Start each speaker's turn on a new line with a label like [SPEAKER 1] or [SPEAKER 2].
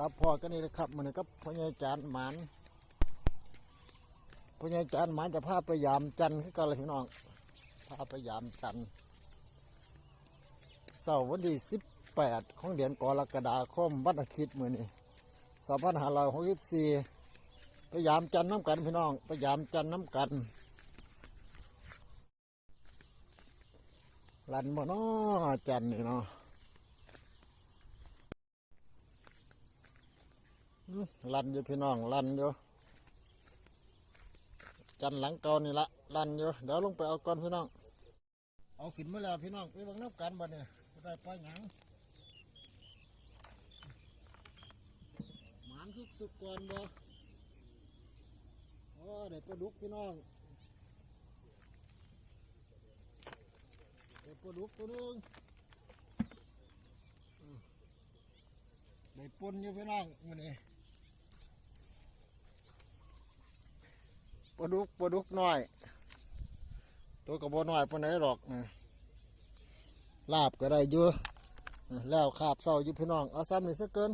[SPEAKER 1] ครับพอกันนี่นะครับมันกับพ่อใหญ่จานหมานพ่อใหญ่จานหมานจะพาไปยามจันทร์กันเลยพี่น้องพาไปยามจันทร์เสาร์วันที่สิบแปดของเดือนกรกฎาคมวันอาทิตย์มือนี้สองพันห้าร้อยหกสิบสี่ไปยามจันทร์น้ำกันพี่น้องไปยามจันทร์น้ำกันลันบ่น้อจันทร์นี่เนาะ อืม ลันอยู่พี่น้องลันอยู่จันหลังเก่านี่ละลันอยู่เดี๋ยวลงไปเอาก่อนพี่น้อง เอาขึ้นมาแล้วพี่น้องไปบังนับกันบ่เนี่ยจะได้ปล่อยหยังหมานทุกสุกก่อนบ่โอ้ได้ปลาดุกพี่น้องได้ปลาดุกตัวนึงอืมได้ปนอยู่พี่น้องมื้อนี้ ปลาดุกปลาดุกน้อย ตัวกระโบน้อยปานไหนหรอกลาบก็ได้เยอะแล้วคาบเศร้ายุพี่น้อง เอาซ้ำนี่ซะเกิน